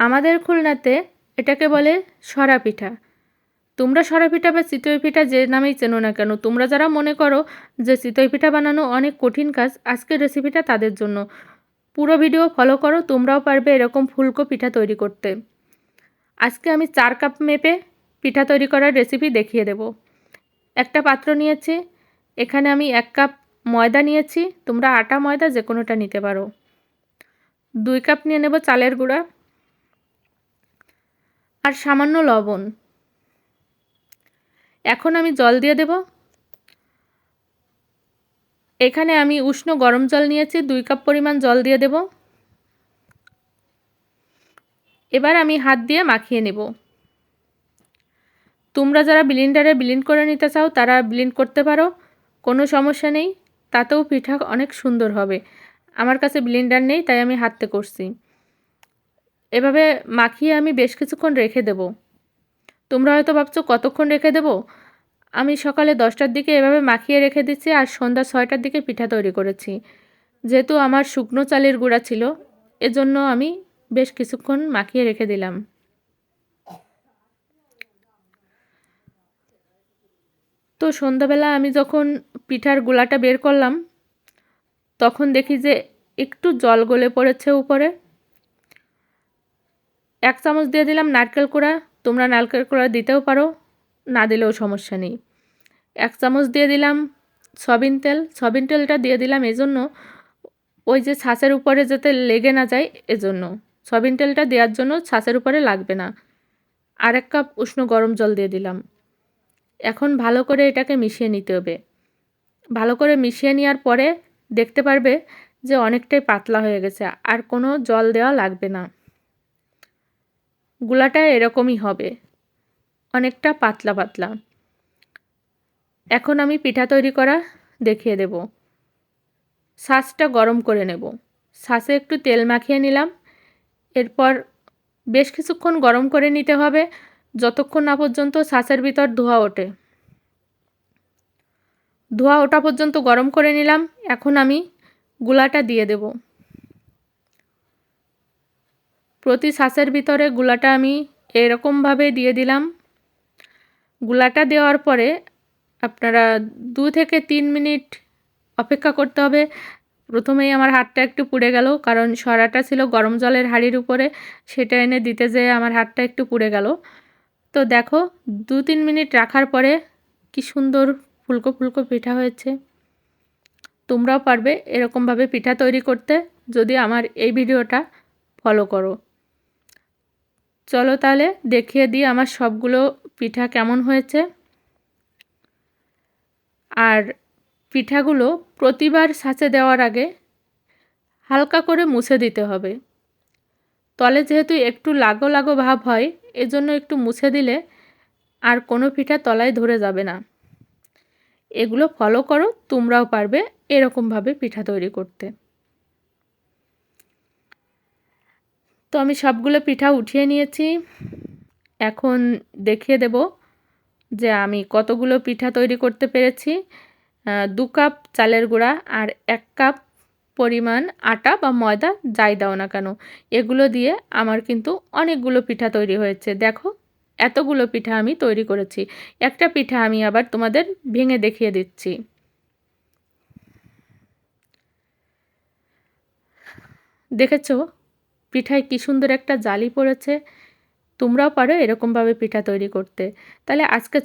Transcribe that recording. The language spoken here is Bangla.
আমাদের খুলনাতে এটাকে বলে সরা পিঠা। তোমরা সরা পিঠা বা চিতই পিঠা যে নামেই চেনো না কেন, তোমরা যারা মনে করো যে চিতই পিঠা বানানো অনেক কঠিন কাজ, আজকের রেসিপিটা তাদের জন্য। পুরো ভিডিও ফলো করো, তোমরাও পারবে এরকম ফুলকো পিঠা তৈরি করতে। আজকে আমি চার কাপ মেপে পিঠা তৈরি করার রেসিপি দেখিয়ে দেব। একটা পাত্র নিয়েছি, এখানে আমি এক কাপ ময়দা নিয়েছি, তোমরা আটা ময়দা যে কোনোটা নিতে পারো। দুই কাপ নিয়ে নেব চালের গুঁড়া। আর সামান্য লবণ। এখন আমি জল দিয়ে দেব। এখানে আমি উষ্ণ গরম জল নিয়েছি, দুই কাপ পরিমাণ জল দিয়ে দেব। এবার আমি হাত দিয়ে মাখিয়ে নেব। তোমরা যারা ব্লিন্ডারে ব্লিন্ড করে নিতে চাও, তারা ব্লিন্ড করতে পারো, কোনো সমস্যা নেই। তাতেও পিঠা অনেক সুন্দর হবে। আমার কাছে ব্লিন্ডার নেই, তাই আমি হাতে করছি। এভাবে মাখিয়ে আমি বেশ কিছুক্ষণ রেখে দেব। তোমরা হয়তো ভাবছ, কতক্ষণ রেখে দেব? আমি সকালে দশটার দিকে এভাবে মাখিয়ে রেখে দিচ্ছি আর সন্ধ্যা ছয়টার দিকে পিঠা তৈরি করেছি। যেহেতু আমার শুকনো চালের গুঁড়া ছিল, এজন্য আমি বেশ কিছুক্ষণ মাখিয়ে রেখে দিলাম। তো সন্ধ্যাবেলা আমি যখন পিঠার গোলাটা বের করলাম, তখন দেখি যে একটু জল গলে পড়েছে উপরে। এক চামচ দিয়ে দিলাম নারকেল কোড়া। তোমরা নারকেল কোড়া দিতেও পারো, না দিলেও সমস্যা নেই। এক চামচ দিয়ে দিলাম সবিন তেল। সবিন তেলটা দিয়ে দিলাম এজন্য, ওই যে ছাঁচের উপরে যাতে লেগে না যায় এজন্য। সবিন তেলটা দেওয়ার জন্য ছাঁচের উপরে লাগবে না। আর এক কাপ উষ্ণ গরম জল দিয়ে দিলাম। এখন ভালো করে এটাকে মিশিয়ে নিতে হবে। ভালো করে মিশিয়ে নেওয়ার পরে দেখতে পারবে যে অনেকটাই পাতলা হয়ে গেছে, আর কোনো জল দেওয়া লাগবে না। গুলাটা এরকমই হবে। অনেকটা পাতলা পাতলা। এখন আমি পিঠা তৈরি করা দেখিয়ে দেব। শাঁসটা গরম করে নেব। শাঁসে একটু তেল মাখিয়ে নিলাম। এরপর বেশ কিছুক্ষণ গরম করে নিতে হবে, যতক্ষণ না পর্যন্ত শাঁসের ভিতর ধোয়া ওঠে। ধোয়া ওঠা পর্যন্ত গরম করে নিলাম। এখন আমি গুলাটা দিয়ে দেব। প্রতি শ্বাসের ভিতরে গুলাটা আমি এরকমভাবে দিয়ে দিলাম। গুলাটা দেওয়ার পরে আপনারা দু থেকে তিন মিনিট অপেক্ষা করতে হবে। প্রথমেই আমার হাতটা একটু পুড়ে গেল, কারণ সরাটা ছিল গরম জলের হাঁড়ির উপরে, সেটা এনে দিতে যেয়ে আমার হাতটা একটু পুড়ে গেল। তো দেখো, দু তিন মিনিট রাখার পরে কি সুন্দর ফুলকো ফুলকো পিঠা হয়েছে। তোমরাও পারবে এরকমভাবে পিঠা তৈরি করতে। যদি আমার এই ভিডিওটা ফলো করো। চলো তাহলে দেখিয়ে দিই আমার সবগুলো পিঠা কেমন হয়েছে। আর পিঠাগুলো প্রতিবার সাঁচে দেওয়ার আগে হালকা করে মুছে দিতে হবে। তলে যেহেতু একটু লাগো লাগো ভাব হয়, এজন্য একটু মুছে দিলে আর কোনো পিঠা তলায় ধরে যাবে না। এগুলো ফলো করো, তোমরাও পারবে এরকমভাবে পিঠা তৈরি করতে। তো আমি সবগুলো পিঠা উঠিয়ে নিয়েছি। এখন দেখিয়ে দেব যে আমি কতগুলো পিঠা তৈরি করতে পেরেছি। দু কাপ চালের গুঁড়া আর এক কাপ পরিমাণ আটা বা ময়দা যাই দাও না কেন, এগুলো দিয়ে আমার কিন্তু অনেকগুলো পিঠা তৈরি হয়েছে। দেখো, এতগুলো পিঠা আমি তৈরি করেছি। একটা পিঠা আমি আবার তোমাদের ভেঙে দেখিয়ে দিচ্ছি। দেখেছ? পিঠায় কী সুন্দর একটা জালি পড়েছে। তোমরাও পারো এরকমভাবে পিঠা তৈরি করতে। তাহলে আজকে